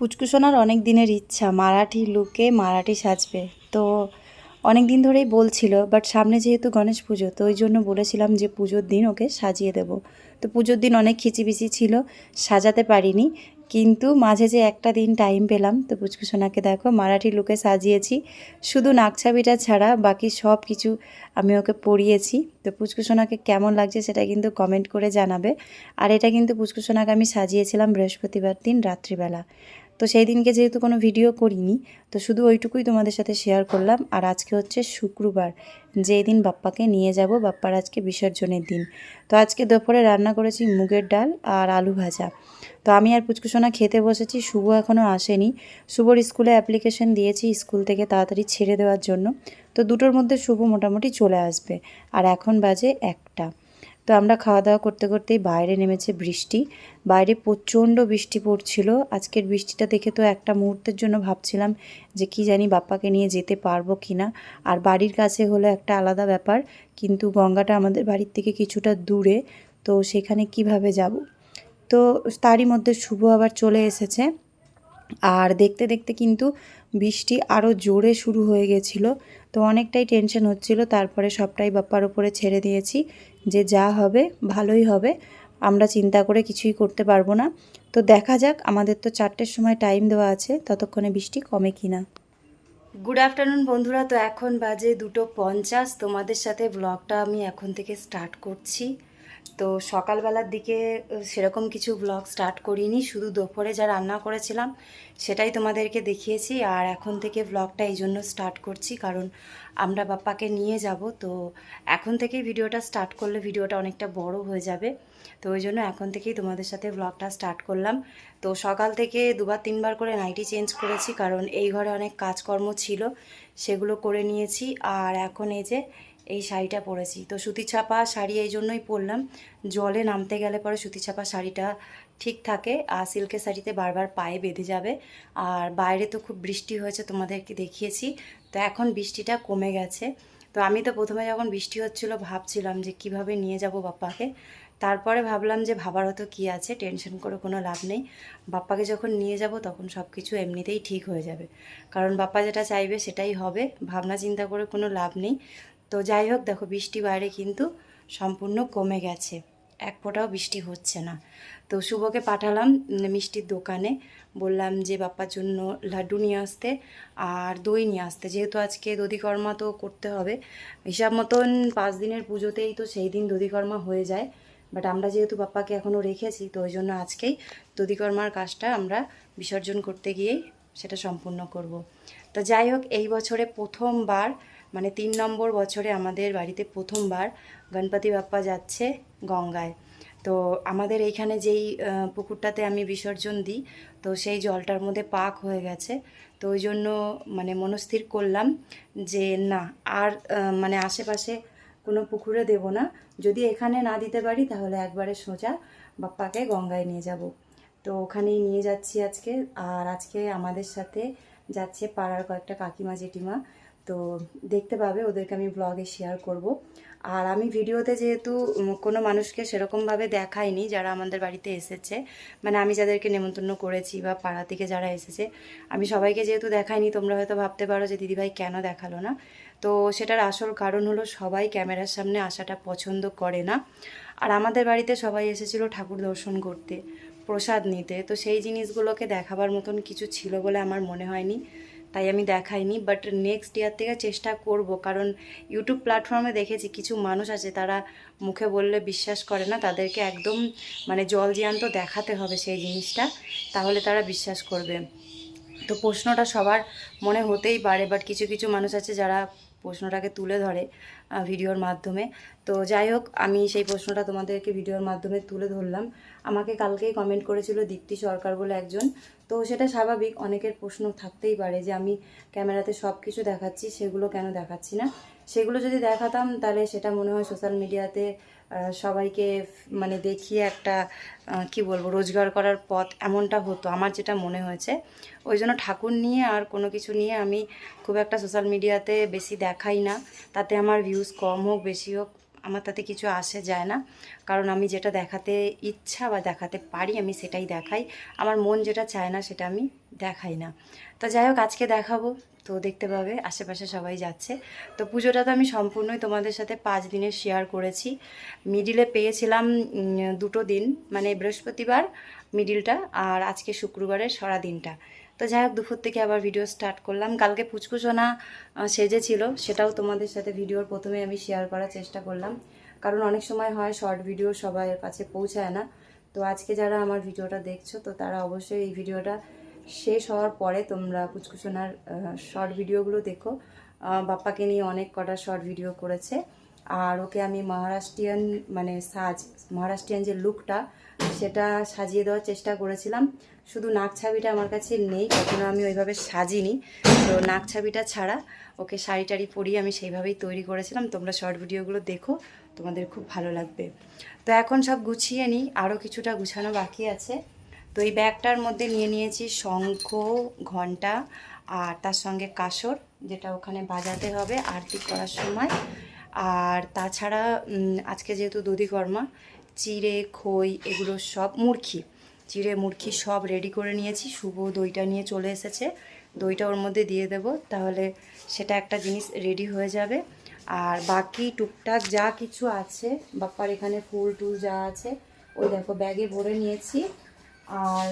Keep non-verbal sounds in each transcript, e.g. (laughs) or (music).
পুচকুসোনার অনেক দিনের ইচ্ছা, মারাঠি লুকে মারাঠি সাজবে। তো অনেক দিন ধরেই বলছিল বাট সামনে যেহেতু গণেশ পুজো, তো ওই জন্য বলেছিলাম যে পুজোর দিন ওকে সাজিয়ে দেব। তো পুজোর দিন অনেক খিচিবিচি ছিল, সাজাতে পারিনি, কিন্তু মাঝে যে একটা দিন টাইম পেলাম, তো পুচকুসোনাকে দেখো, মারাঠি লুকে সাজিয়েছি। শুধু নাকছাবিটা ছাড়া বাকি সব কিছু আমি ওকে পরিয়েছি। তো পুচকুসোনাকে কেমন লাগছে সেটা কিন্তু কমেন্ট করে জানাবে। আর এটা কিন্তু পুচকুসোনাকে আমি সাজিয়েছিলাম বৃহস্পতিবার দিন রাত্রিবেলা। তো সেই দিনকে যেহেতু কোনো ভিডিও করিনি, তো শুধু ওইটুকুই তোমাদের সাথে শেয়ার করলাম। আর আজকে হচ্ছে শুক্রবার যেই দিন বাপ্পাকে নিয়ে যাব, বাপ্পার আজকে বিসর্জনের দিন। তো আজকে দুপুরে রান্না করেছি মুগের ডাল আর আলু ভাজা। তো আমি আর পুচকুসোনা খেতে বসেছি, শুভ এখনও আসেনি। শুভর স্কুলে অ্যাপ্লিকেশন দিয়েছি স্কুল থেকে তাড়াতাড়ি ছেড়ে দেওয়ার জন্য। তো দুটোর মধ্যে শুভ মোটামুটি চলে আসবে। আর এখন বাজে একটা। তো আমরা খাওয়া দাওয়া করতে করতেই বাইরে নেমেছে বৃষ্টি। বাইরে প্রচণ্ড বৃষ্টি পড়ছিল। আজকের বৃষ্টিটা দেখে তো একটা মুহূর্তের জন্য ভাবছিলাম যে কি জানি বাপ্পাকে নিয়ে যেতে পারব কি না আর বাড়ির কাছে হলো একটা আলাদা ব্যাপার, কিন্তু গঙ্গাটা আমাদের বাড়ির থেকে কিছুটা দূরে, তো সেখানে কীভাবে যাব? তো তারই মধ্যে শুভ আবার চলে এসেছে। আর দেখতে দেখতে কিন্তু বৃষ্টি আরও জোরে শুরু হয়ে গেছিল। তো অনেকটাই টেনশন হচ্ছিল, তারপরে সবটাই বাপ্পার ওপরে ছেড়ে দিয়েছি। যে যা হবে ভালোই হবে, আমরা চিন্তা করে কিছুই করতে পারব না। তো দেখা যাক, আমাদের তো চারটের সময় টাইম দেওয়া আছে, ততক্ষণে বৃষ্টি কমে কি না গুড আফটারনুন বন্ধুরা, তো এখন বাজে দুটো পঞ্চাশ। তোমাদের সাথে ব্লগটা আমি এখন থেকে স্টার্ট করছি। তো সকালবেলার দিকে সেরকম কিছু ব্লগ স্টার্ট করিনি। শুধু দুপুরে যা রান্না করেছিলাম, সেটাই তোমাদেরকে দেখিয়েছি। আর এখন থেকে ব্লগটা এই জন্য স্টার্ট করছি, কারণ আমরা বাপ্পাকে নিয়ে যাব। তো এখন থেকেই ভিডিওটা স্টার্ট করলে ভিডিওটা অনেকটা বড় হয়ে যাবে। তো ওই জন্য এখন থেকেই তোমাদের সাথে ব্লগটা স্টার্ট করলাম। তো সকাল থেকে দুবার তিনবার করে নাইটি চেঞ্জ করেছি, কারণ এই ঘরে অনেক কাজকর্ম ছিল, সেগুলো করে নিয়েছি। আর এখন এই যে এই শাড়িটা পরেছি। তো সুতি ছাপা শাড়ি এই জন্যই পরলাম। জলে নামতে গেলে পরে সুতি ছাপা শাড়িটা ঠিক থাকে। আর সিল্কের শাড়িতে বারবার পায়ে বেঁধে যাবে। আর বাইরে তো খুব বৃষ্টি হয়েছে, তোমাদেরকে দেখিয়েছি। তো এখন বৃষ্টিটা কমে গেছে। তো আমি তো প্রথমে যখন বৃষ্টি হচ্ছিল ভাবছিলাম যে কীভাবে নিয়ে যাব বাপ্পাকে। তারপরে ভাবলাম যে ভাবারও তো কী আছে, টেনশন করে কোনো লাভ নেই। বাপ্পাকে যখন নিয়ে যাব তখন সব কিছু এমনিতেই ঠিক হয়ে যাবে। কারণ বাপ্পা যেটা চাইবে সেটাই হবে। ভাবনা চিন্তা করে কোনো লাভ নেই। তো যাই হোক, দেখো বৃষ্টি বাইরে কিন্তু সম্পূর্ণ কমে গেছে। এক ফোঁটাও বৃষ্টি হচ্ছে না। তো শুভকে পাঠালাম মিষ্টির দোকানে। বললাম যে, বাপ্পার জন্য লাড্ডু নিয়ে আসতে আর দই নিয়ে আসতে। যেহেতু আজকে দধিকর্মা তো করতে হবে, হিসাব মতন পাঁচ দিনের পুজোতেই তো সেই দিন দধিকর্মা হয়ে যায়। বাট আমরা যেহেতু বাপ্পাকে এখনও রেখেছি, তো ওই জন্য আজকেই দধিকর্মার কাজটা আমরা বিসর্জন করতে গিয়েই সেটা সম্পূর্ণ করব। তো যাই হোক, এই বছরে প্রথমবার মানে তিন নম্বর বছরে আমাদের বাড়িতে প্রথমবার গণপতি বাপ্পা যাচ্ছে গঙ্গায়। তো আমাদের এইখানে যেই পুকুরটাতে আমি বিসর্জন দিই, তো সেই জলটার মধ্যে পাক হয়ে গেছে। তো ওই জন্য মানে মনস্থির করলাম যে না, আর মানে আশেপাশে কোনো পুকুরে দেব না। যদি এখানে না দিতে পারি, তাহলে একবারে সোজা বাপ্পাকে গঙ্গায় নিয়ে যাব। তো ওখানেই নিয়ে যাচ্ছি আজকে। আর আজকে আমাদের সাথে যাচ্ছে পাড়ার কয়েকটা কাকিমা, জেঠিমা। তো দেখতে পাবে, ওদেরকে আমি ব্লগে শেয়ার করব। আর আমি ভিডিওতে যেহেতু কোনো মানুষকে সেরকমভাবে দেখাইনি, যারা আমাদের বাড়িতে এসেছে মানে আমি যাদেরকে নেমন্তন্ন করেছি বা পাড়া থেকে যারা এসেছে, আমি সবাইকে যেহেতু দেখাইনি, তোমরা হয়তো ভাবতে পারো যে দিদিভাই কেন দেখাল না। তো সেটার আসল কারণ হলো সবাই ক্যামেরার সামনে আসাটা পছন্দ করে না। আর আমাদের বাড়িতে সবাই এসেছিল ঠাকুর দর্শন করতে, প্রসাদ নিতে। তো সেই জিনিসগুলোকে দেখাবার মতন কিছু ছিল বলে আমার মনে হয়নি। তাই আমি দেখাইনি বাট নেক্সট ইয়ার থেকে চেষ্টা করব। কারণ ইউটিউব প্ল্যাটফর্মে দেখেছি কিছু মানুষ আছে, তারা মুখে বললে বিশ্বাস করে না, তাদেরকে একদম মানে জল জ্যান্ত দেখাতে হবে সেই জিনিসটা, তাহলে তারা বিশ্বাস করবে। তো প্রশ্নটা সবার মনে হতেই পারে বাট কিছু কিছু মানুষ আছে যারা প্রশ্নটাকে তুলে ধরে ভিডিওর মাধ্যমে। তো যাই হোক, আমি সেই প্রশ্নটা তোমাদেরকে ভিডিওর মাধ্যমে তুলে ধরলাম। আমাকে কালকেই কমেন্ট করেছিল দীপ্তি সরকার বলে একজন তো সেটা স্বাভাবিক, অনেকের প্রশ্ন থাকতেই পারে যে আমি ক্যামেরাতে সব কিছু দেখাচ্ছি, সেগুলো কেন দেখাচ্ছি না? সেগুলো যদি দেখাতাম, তাহলে সেটা মনে হয় সোশ্যাল মিডিয়াতে সবাইকে মানে দেখিয়ে একটা কি বলব, রোজগার করার পথ এমনটা হতো, আমার যেটা মনে হয়েছে। ওই জন্য ঠাকুর নিয়ে আর কোনো কিছু নিয়ে আমি খুব একটা সোশ্যাল মিডিয়াতে বেশি দেখাই না। তাতে আমার ভিউজ কম হোক, বেশি হোক আমার তাতে কিছু আসে যায় না। কারণ আমি যেটা দেখাতে ইচ্ছা বা দেখাতে পারি, আমি সেটাই দেখাই। আমার মন যেটা চায় না, সেটা আমি দেখাই না। তো যাই হোক, আজকে দেখাবো। তো দেখতে পাবে, আশেপাশে সবাই যাচ্ছে। তো পুজোটা তো আমি সম্পূর্ণই তোমাদের সাথে পাঁচ দিনের শেয়ার করেছি। মিডিলে পেয়েছিলাম দুটো দিন মানে বৃহস্পতিবার মিডিলটা আর আজকে শুক্রবারের সারা দিনটা। তো যাই হোক, দুপুর থেকে আবার ভিডিও স্টার্ট করলাম। কালকে পুচকুচোনা সেজেছিল। সেটাও তোমাদের সাথে ভিডিওর প্রথমে আমি শেয়ার করার চেষ্টা করলাম। কারণ অনেক সময় হয় শর্ট ভিডিও সবার কাছে পৌঁছায় না। তো আজকে যারা আমার ভিডিওটা দেখছ, তো তারা অবশ্যই এই ভিডিওটা শেষ হওয়ার পরে তোমরা কুচকুচোনার শর্ট ভিডিওগুলো দেখো। বাপ্পাকে নিয়ে অনেক কটা শর্ট ভিডিও করেছে। আর ওকে আমি মহারাষ্ট্রিয়ান মানে সাজ, মহারাষ্ট্রিয়ান যে লুকটা সেটা সাজিয়ে দেওয়ার চেষ্টা করেছিলাম। শুধু নাক ছাবিটা আমার কাছে নেই, কখনো আমি ওইভাবে সাজিনি। তো নাক ছাবিটা ছাড়া ওকে শাড়ি টাড়ি পরিয়ে আমি সেইভাবেই তৈরি করেছিলাম। তোমরা শর্ট ভিডিওগুলো দেখো, তোমাদের খুব ভালো লাগবে। তো এখন সব গুছিয়ে নিই আরও কিছুটা গুছানো বাকি আছে। তো এই ব্যাগটার মধ্যে নিয়ে নিয়েছি শঙ্খ, ঘণ্টা, আর তার সঙ্গে কাসর, যেটা ওখানে বাজাতে হবে আরতি করার সময়। আর তাছাড়া আজকে যেহেতু দধিকর্মা, চিড়ে, খই, এগুলো সব মুরখি। চিড়ে মুরখি সব রেডি করে নিয়েছি। শুভ দইটা নিয়ে চলে এসেছে। দইটা ওর মধ্যে দিয়ে দেব, তাহলে সেটা একটা জিনিস রেডি হয়ে যাবে। আর বাকি টুকটাক যা কিছু আছে, বাপ্পার এখানে ফুল টুল যা আছে, ওই দেখো ব্যাগে ভরে নিয়েছি। আর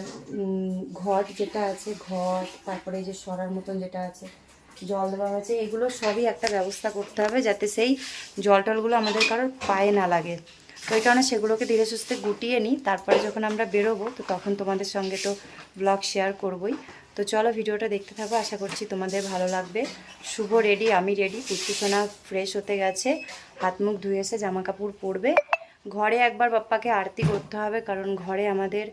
ঘট যেটা আছে, ঘট, তারপরে এই যে সরার মতন যেটা আছে, জল দেওয়া হয়েছে, এগুলো সবই একটা ব্যবস্থা করতে হবে যাতে সেই জল টলগুলো আমাদের কারোর পায়ে না লাগে। তো কারণে সেগুলোকে ধীরে সুস্থে গুটিয়ে নিই। তারপরে যখন আমরা বেরোবো, তো তখন তোমাদের সঙ্গে তো ব্লগ শেয়ার করবই। তো চলো ভিডিওটা দেখতে থাকো, আশা করছি তোমাদের ভালো লাগবে। শুভ রেডি আমি রেডি পুষ্টিসোনা ফ্রেশ হতে গেছে, হাত মুখ ধুয়ে এসে জামা কাপড় পরবে। ঘরে একবার বাপ্পাকে আরতি করতে হবে, কারণ ঘরে আমাদের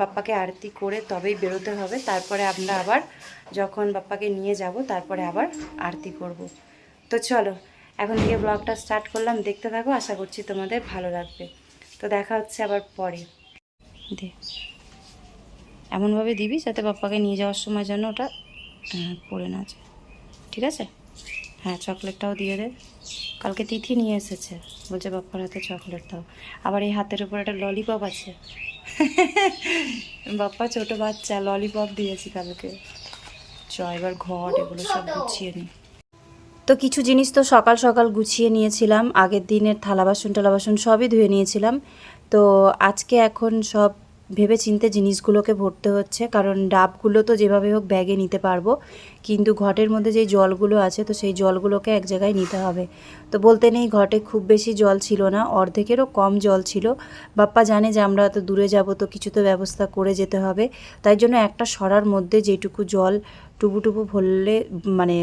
বাপ্পাকে আরতি করে তবেই বেরোতে হবে। তারপরে আমরা আবার যখন বাপ্পাকে নিয়ে যাব, তারপরে আবার আরতি করব। তো চলো এখন থেকে ব্লগটা স্টার্ট করলাম। দেখতে থাকো আশা করছি তোমাদের ভালো লাগবে। তো দেখা হচ্ছে আবার পরে। দে। এমনভাবে দিবি যাতে বাপ্পাকে নিয়ে যাওয়ার সময় যেন ওটা আহ, পড়ে না যায়। ঠিক আছে? হ্যাঁ চকলেটটাও দিয়ে দে। কালকে তিথি নিয়ে এসেছে। বলছে বাপ্পার হাতে চকলেট দাও। আবার এই হাতের উপর একটা ললিপপ আছে। (laughs) বাপ্পা ছোট বাচ্চা ললিপপ দিয়েছি কালকে। চ এবার ঘট এগুলো সব গুছিয়ে নিই তো কিছু জিনিস তো সকাল সকাল গুছিয়ে নিয়েছিলাম, আগের দিনের থালা বাসন টালা বাসন সবই ধুয়ে নিয়েছিলাম। তো আজকে এখন সব ভেবে চিনতে জিনিসগুলোকে ভরতে হচ্ছে, কারণ ডাবগুলো তো যেভাবে হোক ব্যাগে নিতে পারব, কিন্তু ঘটের মধ্যে যেই জলগুলো আছে, তো সেই জলগুলোকে এক জায়গায় নিতে হবে। তো বলতে নেই ঘটে খুব বেশি জল ছিল না, অর্ধেকেরও কম জল ছিল। বাপ্পা জানে যে আমরা এত দূরে যাব, তো কিছু তো ব্যবস্থা করে যেতে হবে। তাই জন্য একটা সরার মধ্যে যেটুকু জল টুবু টুবু ভরলে মানে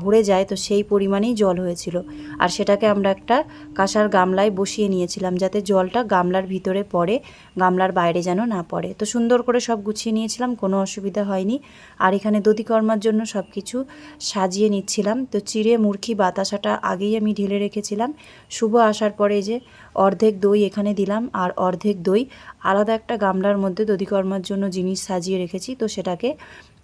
ভরে যায়, তো সেই পরিমাণেই জল হয়েছিল। আর সেটাকে আমরা একটা কাঁসার গামলায় বসিয়ে নিয়েছিলাম, যাতে জলটা গামলার ভিতরে পড়ে, গামলার বাইরে যেন না পড়ে। তো সুন্দর করে সব গুছিয়ে নিয়েছিলাম, কোনো অসুবিধা হয়নি। আর এখানে দধিকর্মার জন্য সব কিছু সাজিয়ে নিচ্ছিলাম। তো চিড়ে, মুরখি বাতাসাটা আগেই আমি ঢেলে রেখেছিলাম। শুভ আসার পরে যে অর্ধেক দই এখানে দিলাম, আর অর্ধেক দই আলাদা একটা গামলার মধ্যে দধিকর্মার জন্য জিনিস সাজিয়ে রেখেছি, তো সেটাকে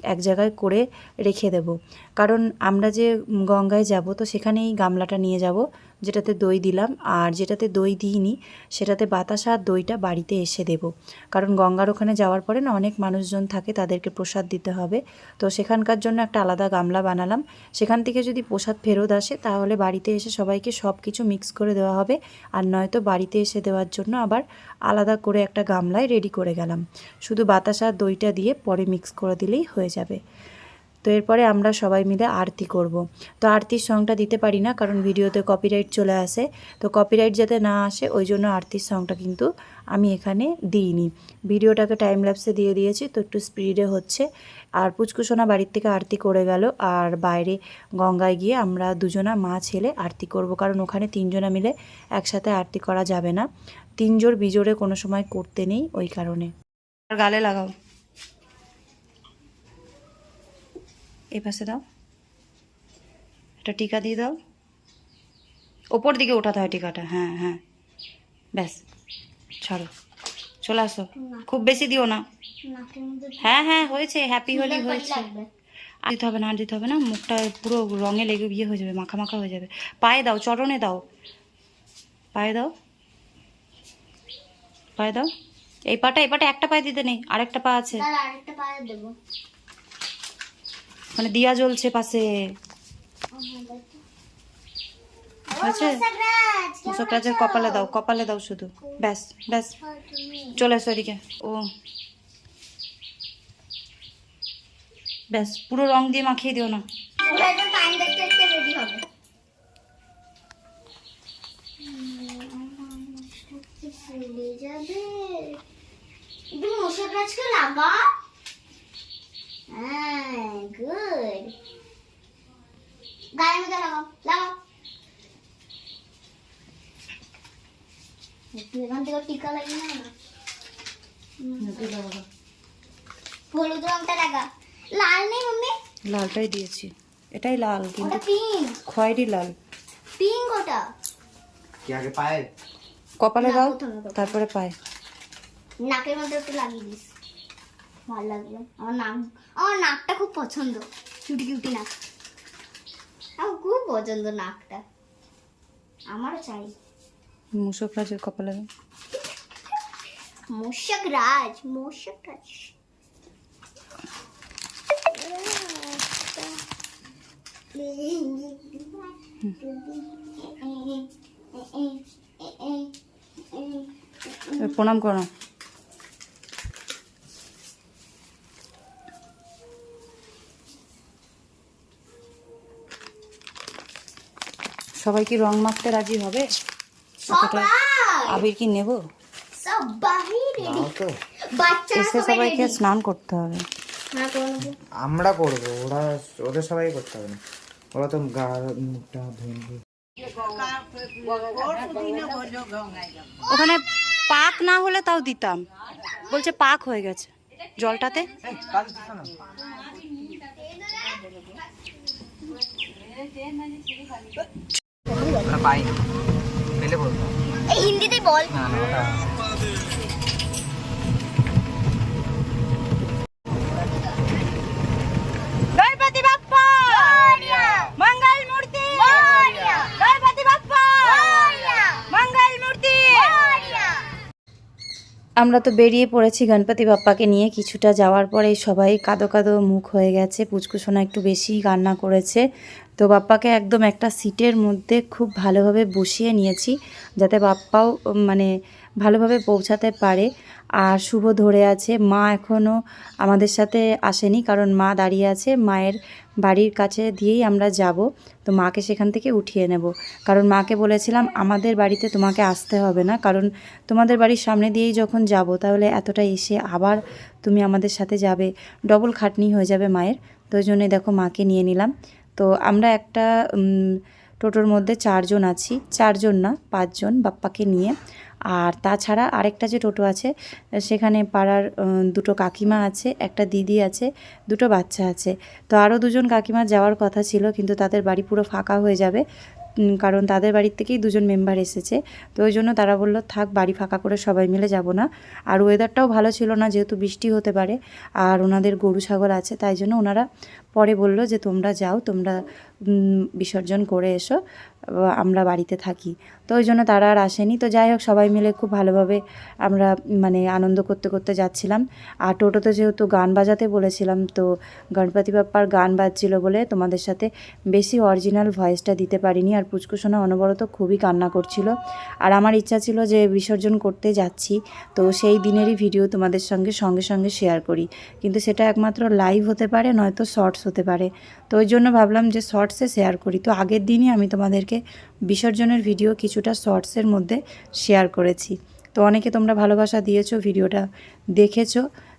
এক জায়গায় করে রেখে দেব। কারণ আমরা যে গঙ্গায় যাব, তো সেখানেই গামলাটা নিয়ে যাব। যেটাতে দই দিলাম। আর যেটাতে দই দিইনি, সেটাতে বাতাসা আর দইটা বাড়িতে এসে দেব। কারণ গঙ্গার ওখানে যাওয়ার পরে না অনেক মানুষজন থাকে, তাদেরকে প্রসাদ দিতে হবে। তো সেখানকার জন্য একটা আলাদা গামলা বানালাম। সেখান থেকে যদি প্রসাদ ফেরত আসে, তাহলে বাড়িতে এসে সবাইকে সব কিছু মিক্স করে দেওয়া হবে। আর নয়তো বাড়িতে এসে দেওয়ার জন্য আবার আলাদা করে একটা গামলায় রেডি করে গেলাম। শুধু বাতাসা আর দইটা দিয়ে পরে মিক্স করে দিলেই হয়ে যাবে। তো এরপরে আমরা সবাই মিলে আরতি করব। তো আরতির সংটা দিতে পারি না, কারণ ভিডিওতে কপিরাইট চলে আসে। তো কপিরাইট যাতে না আসে, ওই জন্য আরতির সংটা কিন্তু আমি এখানে দিইনি। ভিডিওটাকে টাইম ল্যাপসে দিয়ে দিয়েছি, তো একটু স্পিডে হচ্ছে। আর পুচকুসোনা বাড়ির থেকে আরতি করে গেল, আর বাইরে গঙ্গায় গিয়ে আমরা দুজনা, মা, ছেলে, আরতি করব। কারণ ওখানে তিনজনা মিলে একসাথে আরতি করা যাবে না। তিনজোর বিজোরে কোনো সময় করতে নেই ওই কারণে। আর গালে লাগাও। এই পাশে দাও। একটা টিকা দিয়ে দাও। ওপর দিকে ওঠাতে হয় টিকাটা হ্যাঁ হ্যাঁ। ব্যাস ছাড়ো। চলে আসো। খুব বেশি দিও না। হ্যাঁ হ্যাঁ হয়েছে। হ্যাপি হোলি হয়েছে। আর দিতে হবে না আর দিতে হবে না। মুখটা পুরো রঙে লেগে বিয়ে হয়ে যাবে মাখা মাখা হয়ে যাবে। পায়ে দাও চরণে দাও। পায়ে দাও। পায়ে দাও। এই পাটা এই পাটা একটা পায়ে দিতে নেই আরেকটা পা আছে। আরেকটা পায়ে দেবো। মানে দিয়া জ্বলছে পাশে। আছে? কপালে দাও কপালে দাও শুধু। ব্যাস ব্যাস। চলে এসো এদিকে। ও। ব্যাস, পুরো রং দিয়ে মাখিয়ে দিও না। লাগা গুড গায়ের মধ্যে লাগাও লাগাও একটু এখান থেকে টিকা লাগিয়ে না হলুদ রংটা লাগা লাল নেই মাম্মি লালটাই দিয়েছি। এটাই লাল কিন্তু খয়েরি লাল। পিঙ্ক ওটা। কি আগে পায়ে? কপালে দাও। তারপরে পায়ে। নাকের মধ্যে একটু লাগিয়ে দিস। ভালো লাগবে আমার নাক আমার নাকটা খুব পছন্দ। কিউটি কিউটি নাক। আমার খুব পছন্দ নাকটা। আমারও চাই। মুসক রাজের কপালে মশক রাজ মশক রাজ। প্রণাম করো। সবাই কি রং মাখতে রাজি হবে? সবাই! আবির কি নেব? এসে সবাইকে স্নান করতে হবে। হ্যাঁ আমরা করব ওরা ওদের সবাই করতে হবে না। ওরা তো গা মুখটা ধুয়ে ওখানে পাক না হলে তাও দিতাম। বলছে পাক হয়ে গেছে। জলটাতে? পাইনি পেলে বলতো হিন্দিতে বল। না না ওটা গণপতি বাপ্পা মঙ্গল মূর্তি গণপতি বাপ্পা মঙ্গল মূর্তি আমরা তো বেরিয়ে পড়েছি গণপতি বাপ্পাকে নিয়ে। কিছুটা যাওয়ার পরে সবাই কাদো কাদো মুখ হয়ে গেছে। পুচকুসোনা একটু বেশি কান্না করেছে। তো বাপ্পাকে একদম একটা সিটের মধ্যে খুব ভালোভাবে বসিয়ে নিয়েছি, যাতে বাপ্পাও মানে ভালোভাবে পৌঁছাতে পারে। আর শুভ ধরে আছে। মা এখনও আমাদের সাথে আসেনি কারণ মা দাঁড়িয়ে আছে। মায়ের বাড়ির কাছে দিয়েই আমরা যাব। তো মাকে সেখান থেকে উঠিয়ে নেব। কারণ মাকে বলেছিলাম, আমাদের বাড়িতে তোমাকে আসতে হবে না। কারণ তোমাদের বাড়ির সামনে দিয়েই যখন যাব, তাহলে এতটা এসে আবার তুমি আমাদের সাথে যাবে। ডবল খাটনি হয়ে যাবে মায়ের। তো ওই জন্যই দেখো মাকে নিয়ে নিলাম। তো আমরা একটা টোটোর মধ্যে চারজন আছি। চারজন না, পাঁচজন বাপ্পাকে নিয়ে। আর তাছাড়া আরেকটা যে টোটো আছে, সেখানে পাড়ার দুটো কাকিমা আছে, একটা দিদি আছে, দুটো বাচ্চা আছে। তো আরও দুজন কাকিমা যাওয়ার কথা ছিল, কিন্তু তাদের বাড়ি পুরো ফাঁকা হয়ে যাবে। কারণ তাদের বাড়ির থেকেই দুজন মেম্বার এসেছে। তো ওই জন্য তারা বলল, থাক, বাড়ি ফাঁকা করে সবাই মিলে যাব না। আর ওয়েদারটাও ভালো ছিল না, যেহেতু বৃষ্টি হতে পারে। আর ওনাদের গরু ছাগল আছে, তাই জন্য ওনারা পরে বলল যে, তোমরা যাও, তোমরা বিসর্জন করে এসো আমরা বাড়িতে থাকি। তো ওই জন্য তারা আর আসেনি। তো যাই হোক, সবাই মিলে খুব ভালোভাবে আমরা মানে আনন্দ করতে করতে যাচ্ছিলাম। আর টোটোতে যেহেতু গান বাজাতে বলেছিলাম, তো গণপতি বাপ্পার গান বাজছিল বলে তোমাদের সাথে বেশি অরিজিনাল ভয়েসটা দিতে পারিনি। আর পুচকুসোনা অনবরত খুবই কান্না করছিল। আর আমার ইচ্ছা ছিল যে, বিসর্জন করতে যাচ্ছি। তো সেই দিনেরই ভিডিও তোমাদের সঙ্গে সঙ্গে সঙ্গে শেয়ার করি। কিন্তু সেটা একমাত্র লাইভ হতে পারে, নয়তো শর্টস হতে পারে। তো ওই জন্য ভাবলাম যে শর্টসে শেয়ার করি। তো আগের দিনই আমি তোমাদেরকে বিসর্জনের ভিডিও কিছুটা শর্টসের মধ্যে শেয়ার করেছি। তো অনেকে তোমরা ভালোবাসা দিয়েছ ভিডিওটা দেখেছ।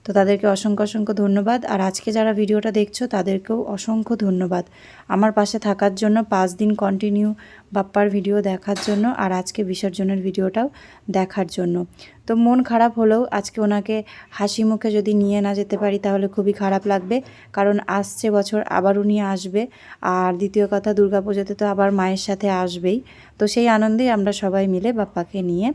তো তাদেরকে অসংখ্য অসংখ্য ধন্যবাদ। আর আজকে যারা ভিডিওটা দেখছ, তাদেরকেও অসংখ্য ধন্যবাদ। আমার পাশে থাকার জন্য, পাঁচ দিন কন্টিনিউ বাপ্পার ভিডিও দেখার জন্য আর আজকে বিসর্জনের ভিডিওটাও দেখার জন্য। তো মন খারাপ হলেও আজকে ওনাকে হাসি মুখে যদি নিয়ে না যেতে পারি, তাহলে খুবই খারাপ লাগবে। কারণ আসছে বছর, আবার উনি আসবে। আর দ্বিতীয় কথা, দুর্গাপুজোতে তো আবার মায়ের সাথে আসবেই। তো সেই আনন্দেই আমরা সবাই মিলে বাপ্পাকে নিয়ে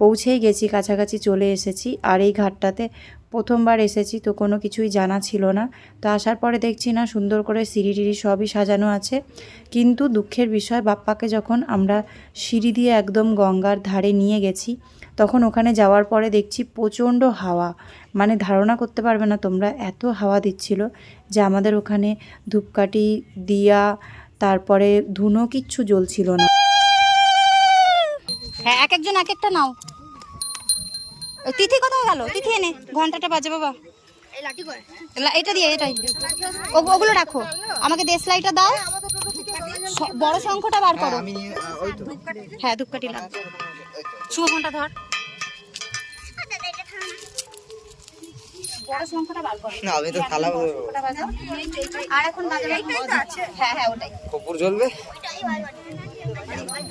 পৌঁছেই গেছি, কাছাকাছি চলে এসেছি। আর এই ঘাটটাতে প্রথমবার এসেছি তো কোনো কিছুই জানা ছিল না। তো আসার পরে দেখছি না, সুন্দর করে সিঁড়ি টিড়ি সবই সাজানো আছে। কিন্তু দুঃখের বিষয়, বাপ্পাকে যখন আমরা সিঁড়ি দিয়ে একদম গঙ্গার ধারে নিয়ে গেছি, তখন ওখানে যাওয়ার পরে দেখছি প্রচণ্ড হাওয়া। মানে ধারণা করতে পারবে না তোমরা, এত হাওয়া দিচ্ছিল যে আমাদের ওখানে ধূপকাঠি, দিয়া, তারপরে ধুনো কিচ্ছু জ্বলছিল না। হ্যাঁ এক একজন এক একটা নাও। তিথি কোথায় গেল? তিথি এনে ঘন্টাটা বাজে বাবা লা- এটা দিয়ে এটাই। ওগুলো রাখো। আমাকে দেশলাইটা দাও। বড় শঙ্খটা বার করো। হ্যাঁ ধূপকাঠি লাগবে শুভ ঘণ্টা ধর। বড় শঙ্খটা বার করো। না আমি তো থালা আর এখন বাজাবে হ্যাঁ হ্যাঁ ওটাই। কপুর জ্বলবে? জ্বলবে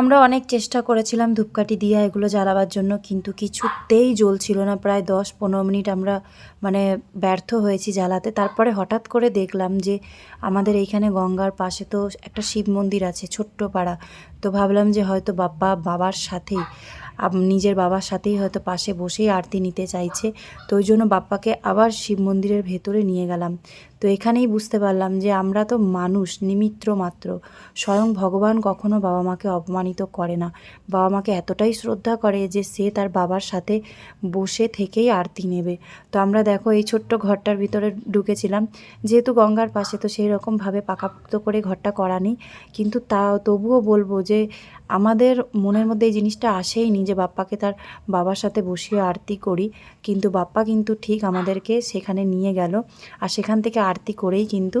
আমরা অনেক চেষ্টা করেছিলাম ধূপকাঠি দিয়ে এগুলো জ্বালাবার জন্য, কিন্তু কিছুতেই জ্বলছিল না। প্রায় দশ পনেরো মিনিট আমরা মানে ব্যর্থ হয়েছি জ্বালাতে। তারপরে হঠাৎ করে দেখলাম যে, আমাদের এইখানে গঙ্গার পাশে তো একটা শিব মন্দির আছে, ছোট্ট পাড়া। তো ভাবলাম যে হয়তো বাবা বাবার সাথেই। নিজের বাবার সাথেই হয়তো পাশে বসেই আরতি নিতে চাইছে। তো ওই জন্য বাপ্পাকে আবার শিব মন্দিরের ভেতরে নিয়ে গেলাম। তো এখানেই বুঝতে পারলাম যে আমরা তো মানুষ নিমিত্র মাত্র। স্বয়ং ভগবান কখনো বাবা মাকে অপমানিত করে না। বাবা মাকে এতটাই শ্রদ্ধা করে যে সে তার বাবার সাথে বসে থেকেই আরতি নেবে। তো আমরা দেখো এই ছোট্ট ঘরটার ভিতরে ঢুকেছিলাম। যেহেতু গঙ্গার পাশে তো সেই রকমভাবে পাকাপুক্ত করে ঘরটা করা নেই। কিন্তু তা, তবুও বলব যে আমাদের মনের মধ্যে এই জিনিসটা আসেইনি যে বাপ্পাকে তার বাবার সাথে বসিয়ে আরতি করি, কিন্তু বাপ্পা কিন্তু ঠিক আমাদেরকে সেখানে নিয়ে গেল আর সেখান থেকে আরতি করেই কিন্তু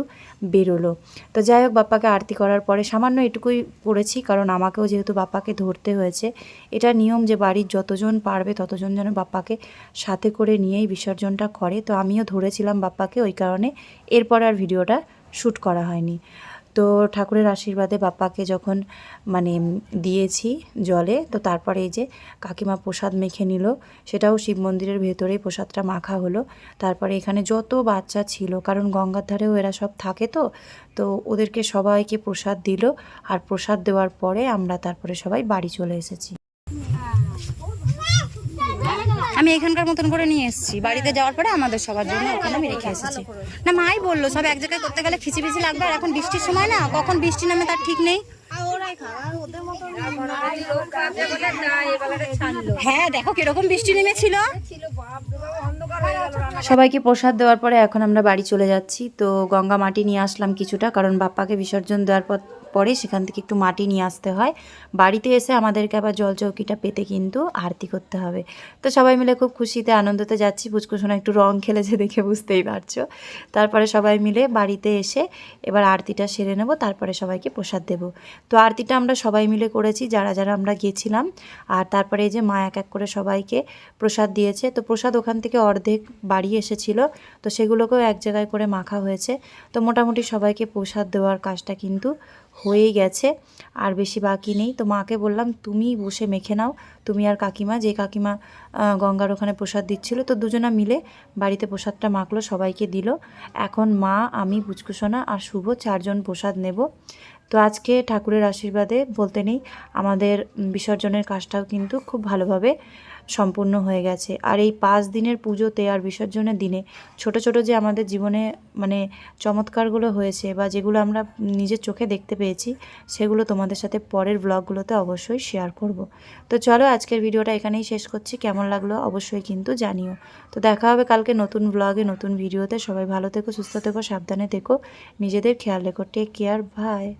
বেরোলো। তো যাই হোক, বাপ্পাকে আরতি করার পরে সামান্য এটুকুই পড়েছি কারণ আমাকেও যেহেতু বাপ্পাকে ধরতে হয়েছে, এটা নিয়ম যে বাড়ির যতজন পারবে ততজন যেন বাপ্পাকে সাথে করে নিয়েই বিসর্জনটা করে। তো আমিও ধরেছিলাম বাপ্পাকে, ওই কারণে এরপর আর ভিডিওটা শ্যুট করা হয়নি। তো ঠাকুরের আশীর্বাদে বাপ্পাকে যখন মানে দিয়েছি জলে, তো তারপরে এই যে কাকিমা প্রসাদ মেখে নিল, সেটাও শিব মন্দিরের ভেতরেই প্রসাদটা মাখা হলো। তারপরে এখানে যত বাচ্চা ছিল, কারণ গঙ্গার ধারেও এরা সব থাকে তো তো ওদেরকে সবাইকে প্রসাদ দিল। আর প্রসাদ দেওয়ার পরে আমরা তারপরে সবাই বাড়ি চলে এসেছি। আমি এখানকার মতন করে নিয়ে এসেছি। বাড়িতে যাওয়ার পরে আমাদের সবার জন্য ওখানে আমি রেখে এসেছি। না মাই বলল সব এক জায়গায় করতে গেলে খিচি ফিচি লাগবে আর এখন বৃষ্টির সময় না কখন বৃষ্টি নামে তার ঠিক নেই। হ্যাঁ দেখো কীরকম বৃষ্টি নেমেছিল। সবাইকে প্রসাদ দেওয়ার পরে এখন আমরা বাড়ি চলে যাচ্ছি। তো গঙ্গা মাটি নিয়ে আসলাম কিছুটা কারণ বাপ্পাকে বিসর্জন দেওয়ার পর পরে সেখান থেকে একটু মাটি নিয়ে আসতে হয়। বাড়িতে এসে আমাদেরকে আবার জল চৌকিটা পেতে কিন্তু আরতি করতে হবে। তো সবাই মিলে খুব খুশিতে, আনন্দতে যাচ্ছি। পুচকুসোনা একটু রং খেলেছে দেখে বুঝতেই পারছ। তারপরে সবাই মিলে বাড়িতে এসে এবার আরতিটা সেরে নেব, তারপরে সবাইকে প্রসাদ দেব। তো আরতিটা আমরা সবাই মিলে করেছি, যারা যারা আমরা গেছিলাম। আর তারপরে এই যে মা এক এক করে সবাইকে প্রসাদ দিয়েছে। তো প্রসাদ ওখান থেকে অর্ধেক বাড়ি এসেছিল। তো সেগুলোকেও এক জায়গায় করে মাখা হয়েছে। তো মোটামুটি সবাইকে প্রসাদ দেওয়ার কাজটা কিন্তু হয়েই গেছে, আর বেশি বাকি নেই। তো মাকে বললাম, তুমি বসে মেখে নাও। তুমি আর কাকিমা, যে কাকিমা গঙ্গার ওখানে প্রসাদ দিচ্ছিল, তো দুজনা মিলে বাড়িতে প্রসাদটা মাখলো, সবাইকে দিল। এখন মা, আমি, পুচকুসোনা আর শুভ চারজন প্রসাদ নেব। তো আজকে ঠাকুরের আশীর্বাদে বলতে নেই, আমাদের বিসর্জনের কাজটাও কিন্তু খুব ভালোভাবে সম্পূর্ণ হয়ে গেছে। আর এই পাঁচ দিনের পুজোতে আর বিসর্জনের দিনে ছোট ছোট যে আমাদের জীবনে মানে চমৎকারগুলো হয়েছে বা যেগুলো আমরা নিজের চোখে দেখতে পেয়েছি, সেগুলো তোমাদের সাথে পরের ব্লগগুলোতে অবশ্যই শেয়ার করব। তো চলো আজকের ভিডিওটা এখানেই শেষ করছি। কেমন লাগল অবশ্যই কিন্তু জানিও। তো দেখা হবে কালকে নতুন ব্লগে নতুন ভিডিওতে। সবাই ভালো থেকো, সুস্থ থেকো, সাবধানে থেকো। নিজেদের খেয়াল রেখো। Take care bye